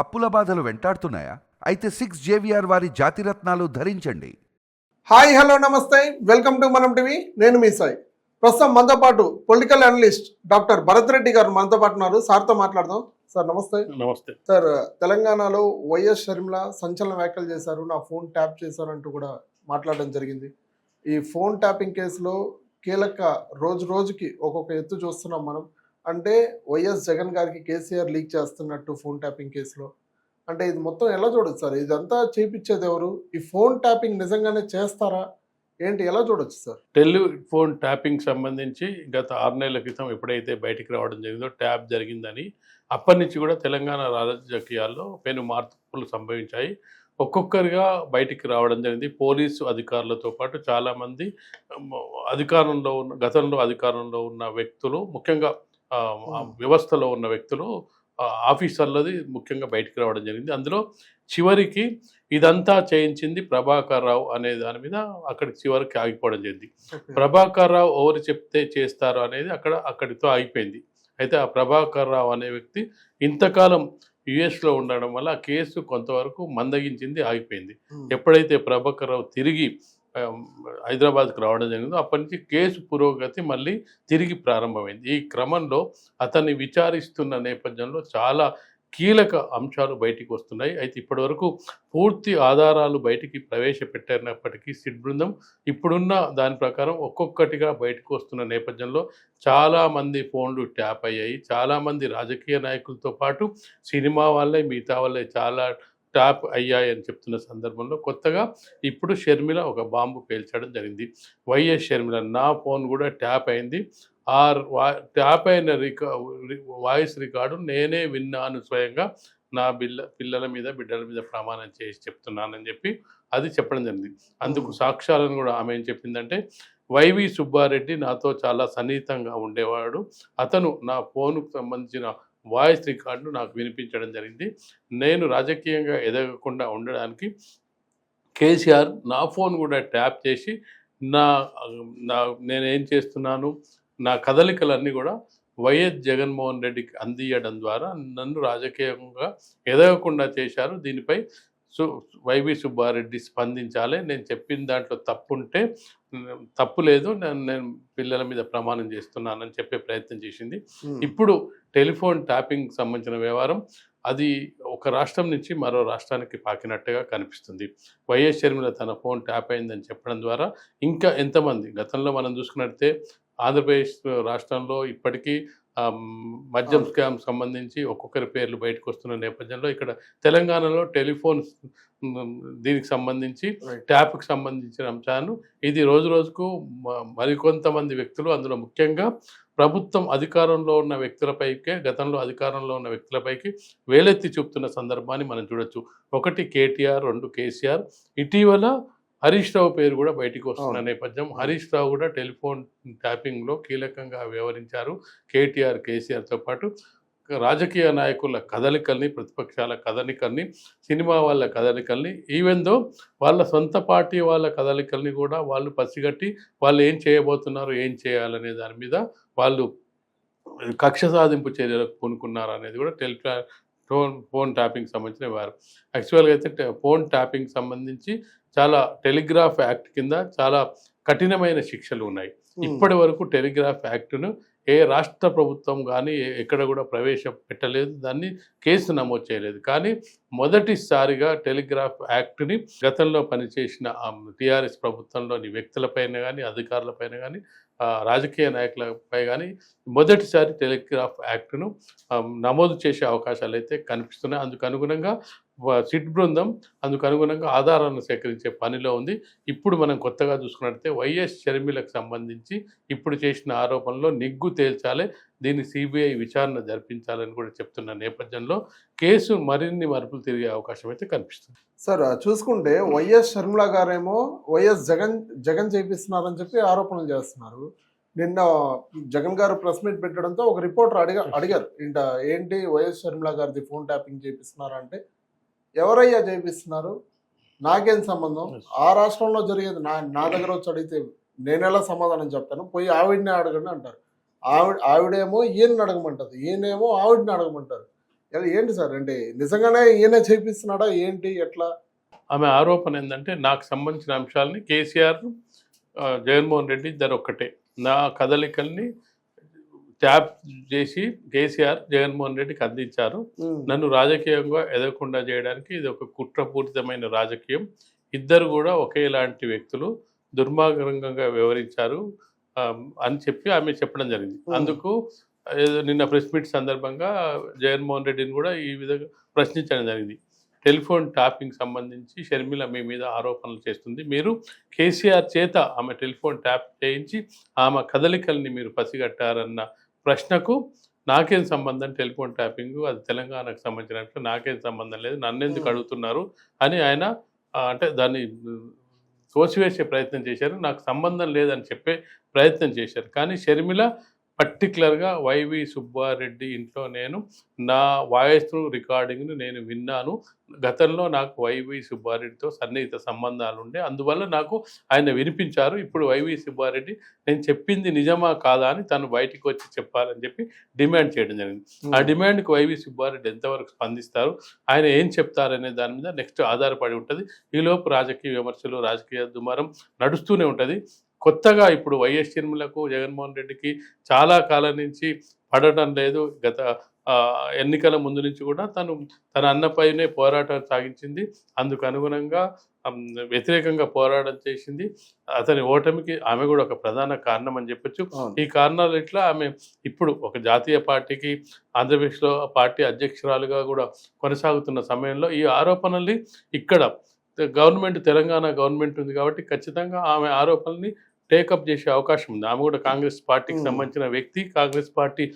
అప్పుల బాధలు వెంటాడుతున్నాయా? అయితే సిక్స్ జేవిఆర్ వారి జాతిరత్నాలు ధరించండి. హాయ్ హలో నమస్తే. Welcome to Manam TV. నేను మీ సాయి. ప్రస్తుతం మనతో పాటు political analyst doctor Bharath Reddy garu మనతో పాటు ఉన్నారు. సార్తో మాట్లాడదాం. సార్ నమస్తే. నమస్తే. సార్ తెలంగాణలో వైఎస్ షర్మిల సంచలన వ్యాఖ్యలు చేశారు. నా ఫోన్ ట్యాప్ చేశారంటూ కూడా మాట్లాడడం జరిగింది. ఈ ఫోన్ ట్యాపింగ్ కేసులో కీలక రోజు రోజుకి ఒక్కొక్క ఎత్తు చూస్తున్నాం మనం. అంటే వైఎస్ జగన్ గారికి కేసీఆర్ లీక్ చేస్తున్నట్టు ఫోన్ ట్యాపింగ్ కేసులో. అంటే ఇది మొత్తం ఎలా చూడొచ్చు సార్? ఇదంతా చేపించేది ఎవరు? ఈ ఫోన్ ట్యాపింగ్ నిజంగానే చేస్తారా? ఏంటి? ఎలా చూడొచ్చు సార్? టెలిఫోన్ ట్యాపింగ్ సంబంధించి గత ఆరు నెలల క్రితం ఎప్పుడైతే బయటికి రావడం జరిగిందో ట్యాప్ జరిగిందని అప్పటి నుంచి కూడా తెలంగాణ రాజకీయాల్లో పెను మార్పులు సంభవించాయి. ఒక్కొక్కరిగా బయటికి రావడం జరిగింది. పోలీసు అధికారులతో పాటు చాలామంది అధికారంలో ఉన్న గతంలో అధికారంలో ఉన్న వ్యక్తులు ముఖ్యంగా వ్యవస్థలో ఉన్న వ్యక్తులు ఆఫీసర్లది ముఖ్యంగా బయటికి రావడం జరిగింది. అందులో చివరికి ఇదంతా చేయించింది ప్రభాకర్ రావు అనే దాని మీద అక్కడికి చివరికి ఆగిపోవడం జరిగింది. ప్రభాకర్ రావు ఎవరు చెప్తే చేస్తారు అనేది అక్కడ అక్కడితో ఆగిపోయింది. అయితే ఆ ప్రభాకర్ రావు అనే వ్యక్తి ఇంతకాలం యుఎస్లో ఉండడం వల్ల కేసు కొంతవరకు మందగించింది ఆగిపోయింది. ఎప్పుడైతే ప్రభాకర్ రావు తిరిగి హైదరాబాద్కు రావడం జరిగింది. అప్పటి నుంచి కేసు పురోగతి మళ్ళీ తిరిగి ప్రారంభమైంది. ఈ క్రమంలో అతన్ని విచారిస్తున్న నేపథ్యంలో చాలా కీలక అంశాలు బయటికి వస్తున్నాయి. అయితే ఇప్పటివరకు పూర్తి ఆధారాలు బయటికి ప్రవేశపెట్టినప్పటికీ సిట్ బృందం ఇప్పుడున్న దాని ప్రకారం ఒక్కొక్కటిగా బయటకు వస్తున్న నేపథ్యంలో చాలామంది ఫోన్లు ట్యాప్ అయ్యాయి. చాలామంది రాజకీయ నాయకులతో పాటు సినిమా వాళ్ళే మిగతా వాళ్ళే చాలా ట్యాప్ అయ్యాయి అని చెప్తున్న సందర్భంలో కొత్తగా ఇప్పుడు షర్మిల ఒక బాంబు పేల్చడం జరిగింది. వైఎస్ షర్మిల నా ఫోన్ కూడా ట్యాప్ అయింది. ఆ ట్యాప్ అయిన రికా వాయిస్ రికార్డు నేనే విన్నాను స్వయంగా. నా బిల్ల పిల్లల మీద బిడ్డల మీద ప్రమాణం చేసి చెప్తున్నానని చెప్పి అది చెప్పడం జరిగింది. అందుకు సాక్ష్యాలను కూడా ఆమె ఏం చెప్పిందంటే వైవి సుబ్బారెడ్డి నాతో చాలా సన్నిహితంగా ఉండేవాడు. అతను నా ఫోన్కు సంబంధించిన వాయిస్ రికార్డు నాకు వినిపించడం జరిగింది. నేను రాజకీయంగా ఎదగకుండా ఉండడానికి కేసీఆర్ నా ఫోన్ కూడా ట్యాప్ చేసి నా నా నేనేం చేస్తున్నాను నా కదలికలన్నీ కూడా వైఎస్ జగన్మోహన్ రెడ్డికి అందియడం ద్వారా నన్ను రాజకీయంగా ఎదగకుండా చేశారు. దీనిపై సు వైవి సుబ్బారెడ్డి స్పందించాలి. నేను చెప్పిన దాంట్లో తప్పుంటే తప్పు లేదు. నేను నేను పిల్లల మీద ప్రమాణం చేస్తున్నానని చెప్పే ప్రయత్నం చేసింది. ఇప్పుడు టెలిఫోన్ ట్యాపింగ్ సంబంధించిన వ్యవహారం అది ఒక రాష్ట్రం నుంచి మరో రాష్ట్రానికి పాకినట్టుగా కనిపిస్తుంది. వైఎస్ షర్మిల తన ఫోన్ ట్యాప్ అయిందని చెప్పడం ద్వారా ఇంకా ఎంతమంది గతంలో మనం చూసుకున్నట్టే ఆంధ్రప్రదేశ్ రాష్ట్రంలో ఇప్పటికీ మద్యం. స్కామ్ సంబంధించి ఒక్కొక్కరి పేర్లు బయటకు వస్తున్న నేపథ్యంలో ఇక్కడ తెలంగాణలో టెలిఫోన్ దీనికి సంబంధించి. ట్యాప్కి సంబంధించిన అంశాన్ని ఇది రోజు రోజుకు మరికొంతమంది వ్యక్తులు అందులో ముఖ్యంగా ప్రభుత్వం అధికారంలో ఉన్న వ్యక్తులపైకే గతంలో అధికారంలో ఉన్న వ్యక్తులపైకి వేలెత్తి చూపుతున్న సందర్భాన్ని మనం చూడొచ్చు ఒకటి కేటీఆర్ రెండు కేసీఆర్ ఇటీవల హరీష్ రావు పేరు కూడా బయటికి వస్తున్న. నేపథ్యం హరీష్ రావు కూడా టెలిఫోన్ ట్యాపింగ్లో కీలకంగా వ్యవహరించారు కేటీఆర్ కేసీఆర్తో పాటు రాజకీయ నాయకుల కదలికల్ని ప్రతిపక్షాల కదలికల్ని సినిమా వాళ్ళ కదలికల్ని ఈవెన్ దో వాళ్ళ సొంత పార్టీ వాళ్ళ కదలికల్ని కూడా వాళ్ళు పసిగట్టి వాళ్ళు ఏం చేయబోతున్నారు ఏం చేయాలనే దాని మీద వాళ్ళు కక్ష సాధింపు చర్యలకు పూనుకున్నారు అనేది కూడా టెలిఫా ఫోన్ ఫోన్ ట్యాపింగ్ సంబంధించిన వారు. యాక్చువల్గా అయితే ఫోన్ ట్యాపింగ్ సంబంధించి చాలా టెలిగ్రాఫ్ యాక్ట్ కింద చాలా కఠినమైన శిక్షలు ఉన్నాయి ఇప్పటి వరకు టెలిగ్రాఫ్ యాక్ట్ను ఏ రాష్ట్ర ప్రభుత్వం కానీ ఎక్కడ కూడా ప్రవేశపెట్టలేదు దాన్ని కేసు నమోదు చేయలేదు. కానీ మొదటిసారిగా టెలిగ్రాఫ్ యాక్ట్ని గతంలో పనిచేసిన టీఆర్ఎస్ ప్రభుత్వంలోని వ్యక్తులపైన కానీ అధికారులపైన కానీ రాజకీయ నాయకులపై కానీ మొదటిసారి టెలిగ్రాఫ్ యాక్ట్ను నమోదు చేసే అవకాశాలు అయితే కనిపిస్తున్నాయి. అందుకు అనుగుణంగా సిట్ బృందం అందుకు అనుగుణంగా ఆధారాలను సేకరించే పనిలో ఉంది. ఇప్పుడు మనం కొత్తగా చూసుకున్నట్లయితే వైఎస్ షర్మిలకు సంబంధించి ఇప్పుడు చేసిన ఆరోపణలో నిగ్గు తేల్చాలి. దీన్ని సిబిఐ విచారణ జరిపించాలని కూడా చెప్తున్న నేపథ్యంలో కేసు మరిన్ని మరుపులు తిరిగే అవకాశం అయితే కనిపిస్తుంది. సార్ చూసుకుంటే వైఎస్ షర్మిల గారేమో వైఎస్ జగన్ జగన్ చేపిస్తున్నారని చెప్పి ఆరోపణలు చేస్తున్నారు. నిన్న జగన్ గారు ప్రెస్ మీట్ పెట్టడంతో ఒక రిపోర్టర్ అడిగా అడిగారు. ఇంట ఏంటి వైఎస్ షర్మిల గారిది ఫోన్ ట్యాపింగ్ చేపిస్తున్నారంటే ఎవరయ్యా చేపిస్తున్నారు నాకేం సంబంధం? ఆ రాష్ట్రంలో జరిగేది నా నా దగ్గర వచ్చి అడిగితే నేను ఎలా సమాధానం చెప్తాను? పోయి ఆవిడనే అడగండి అంటారు. ఆవిడ ఆవిడేమో ఈయన్ని అడగమంటారు ఈయనేమో ఆవిడని అడగమంటారు. ఏంటి సార్? అంటే నిజంగానే ఈయన చేపిస్తున్నాడా? ఏంటి? ఎట్లా? ఆమె ఆరోపణ ఏంటంటే నాకు సంబంధించిన అంశాలని కేసీఆర్ జగన్మోహన్ రెడ్డి ఇద్దరు ఒక్కటే. నా కదలికల్ని ట్యాప్ చేసి కేసీఆర్ జగన్మోహన్ రెడ్డికి అందించారు. నన్ను రాజకీయంగా ఎదగకుండా చేయడానికి ఇది ఒక కుట్రపూరితమైన రాజకీయం. ఇద్దరు కూడా ఒకేలాంటి వ్యక్తులు దుర్మార్గంగా వ్యవహరించారు అని చెప్పి ఆమె చెప్పడం జరిగింది. అందుకు నిన్న ప్రెస్ మీట్ సందర్భంగా జగన్మోహన్ రెడ్డిని కూడా ఈ విధంగా ప్రశ్నించడం జరిగింది. టెలిఫోన్ ట్యాపింగ్ సంబంధించి షర్మిల మీ మీద ఆరోపణలు చేస్తుంది. మీరు కేసీఆర్ చేత ఆమె టెలిఫోన్ ట్యాప్ చేయించి ఆమె కదలికల్ని మీరు పసిగట్టారన్న ప్రశ్నకు నాకేం సంబంధం? టెలిఫోన్ ట్యాపింగ్ అది తెలంగాణకు సంబంధించినట్లు నాకేం సంబంధం లేదు నన్నెందుకు. అడుగుతున్నారు అని ఆయన అంటే దాన్ని తోసివేసే ప్రయత్నం చేశారు. నాకు సంబంధం లేదని చెప్పే ప్రయత్నం చేశారు. కానీ షర్మిల పర్టికులర్గా వైవి సుబ్బారెడ్డి ఇంట్లో నేను నా వాయిస్ రికార్డింగ్ను నేను విన్నాను. గతంలో నాకు వైవి సుబ్బారెడ్డితో సన్నిహిత సంబంధాలు ఉండే అందువల్ల నాకు ఆయన వినిపించారు. ఇప్పుడు వైవి సుబ్బారెడ్డి నేను చెప్పింది నిజమా కాదా అని తను బయటికి వచ్చి చెప్పాలని చెప్పి డిమాండ్ చేయడం జరిగింది. ఆ డిమాండ్కి వైవి సుబ్బారెడ్డి ఎంతవరకు స్పందిస్తారు? ఆయన ఏం చెప్తారనే దాని మీద నెక్స్ట్ ఆధారపడి ఉంటుంది. ఈలోపు రాజకీయ విమర్శలు రాజకీయ దుమారం నడుస్తూనే ఉంటుంది. కొత్తగా ఇప్పుడు వైఎస్ షర్మిలకు జగన్మోహన్ రెడ్డికి చాలా కాలం నుంచి పడటం లేదు. గత ఎన్నికల ముందు నుంచి కూడా తను తన అన్నపైనే పోరాటం సాగించింది. అందుకు అనుగుణంగా వ్యతిరేకంగా పోరాటం చేసింది. అతని ఓటమికి ఆమె కూడా ఒక ప్రధాన కారణం అని చెప్పొచ్చు. ఈ కారణాలు ఇట్లా ఆమె ఇప్పుడు ఒక జాతీయ పార్టీకి ఆంధ్రప్రదేశ్లో పార్టీ అధ్యక్షురాలుగా కూడా కొనసాగుతున్న సమయంలో ఈ ఆరోపణల్ని ఇక్కడ గవర్నమెంట్ తెలంగాణ గవర్నమెంట్ ఉంది కాబట్టి ఖచ్చితంగా ఆమె ఆరోపణల్ని టేకప్ చేసే అవకాశం ఉంది ఆమె కూడా కాంగ్రెస్ పార్టీకి. సంబంధించిన వ్యక్తి కాంగ్రెస్ పార్టీ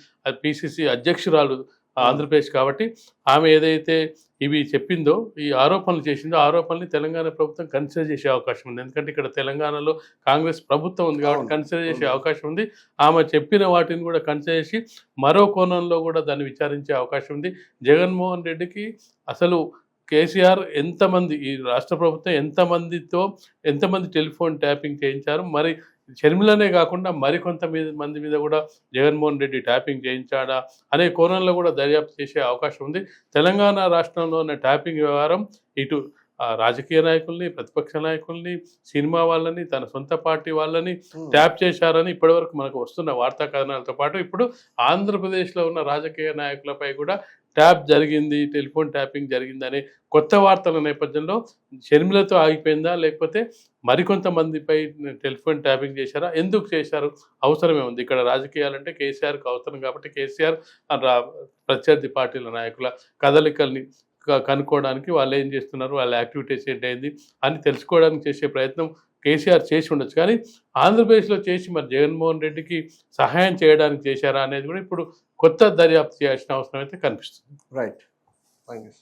పిసిసి అధ్యక్షురాలు ఆంధ్రప్రదేశ్ కాబట్టి ఆమె ఏదైతే ఇవి చెప్పిందో ఈ ఆరోపణలు చేసిందో ఆ ఆరోపణల్ని తెలంగాణ ప్రభుత్వం కన్సిడర్ చేసే అవకాశం ఉంది ఎందుకంటే ఇక్కడ తెలంగాణలో కాంగ్రెస్ ప్రభుత్వం ఉంది కాబట్టి. కన్సిడర్ చేసే. అవకాశం ఉంది ఆమె చెప్పిన వాటిని కూడా కన్సిడర్ చేసి మరో కోణంలో కూడా దాన్ని విచారించే అవకాశం ఉంది జగన్మోహన్ రెడ్డికి అసలు కేసీఆర్ ఎంతమంది ఈ రాష్ట్ర ప్రభుత్వం ఎంతమందితో ఎంతమంది టెలిఫోన్ ట్యాపింగ్ చేయించారు మరి షర్మిలనే కాకుండా మరికొంత మీద మంది మీద కూడా జగన్మోహన్ రెడ్డి ట్యాపింగ్ చేయించాడా అనే కోణంలో కూడా దర్యాప్తు చేసే అవకాశం ఉంది తెలంగాణ రాష్ట్రంలో ఉన్న ట్యాపింగ్ వ్యవహారం ఇటు రాజకీయ నాయకుల్ని ప్రతిపక్ష నాయకుల్ని సినిమా వాళ్ళని తన సొంత పార్టీ వాళ్ళని. ట్యాప్ చేశారని ఇప్పటివరకు మనకు వస్తున్న వార్తా కథనాలతో పాటు ఇప్పుడు ఆంధ్రప్రదేశ్లో ఉన్న రాజకీయ నాయకులపై కూడా ట్యాప్ జరిగింది టెలిఫోన్ ట్యాపింగ్ జరిగిందనే కొత్త వార్తల నేపథ్యంలో షర్మిలతో ఆగిపోయిందా? లేకపోతే మరికొంతమందిపై టెలిఫోన్ ట్యాపింగ్ చేశారా? ఎందుకు చేశారు? అవసరమే ఉంది. ఇక్కడ రాజకీయాలంటే కేసీఆర్కి అవసరం కాబట్టి కేసీఆర్ ప్రత్యర్థి పార్టీల నాయకుల కదలికల్ని క- కనుక్కోవడానికి వాళ్ళు ఏం చేస్తున్నారు? వాళ్ళ యాక్టివిటీస్ ఏంటైంది అని తెలుసుకోవడానికి చేసే ప్రయత్నం కేసీఆర్ చేసి ఉండొచ్చు. కానీ ఆంధ్రప్రదేశ్లో చేసి మరి జగన్మోహన్ రెడ్డికి సహాయం చేయడానికి చేశారా అనేది కూడా ఇప్పుడు కొత్త దర్యాప్తు చేయాల్సిన అవసరం అయితే కనిపిస్తుంది. Right thank you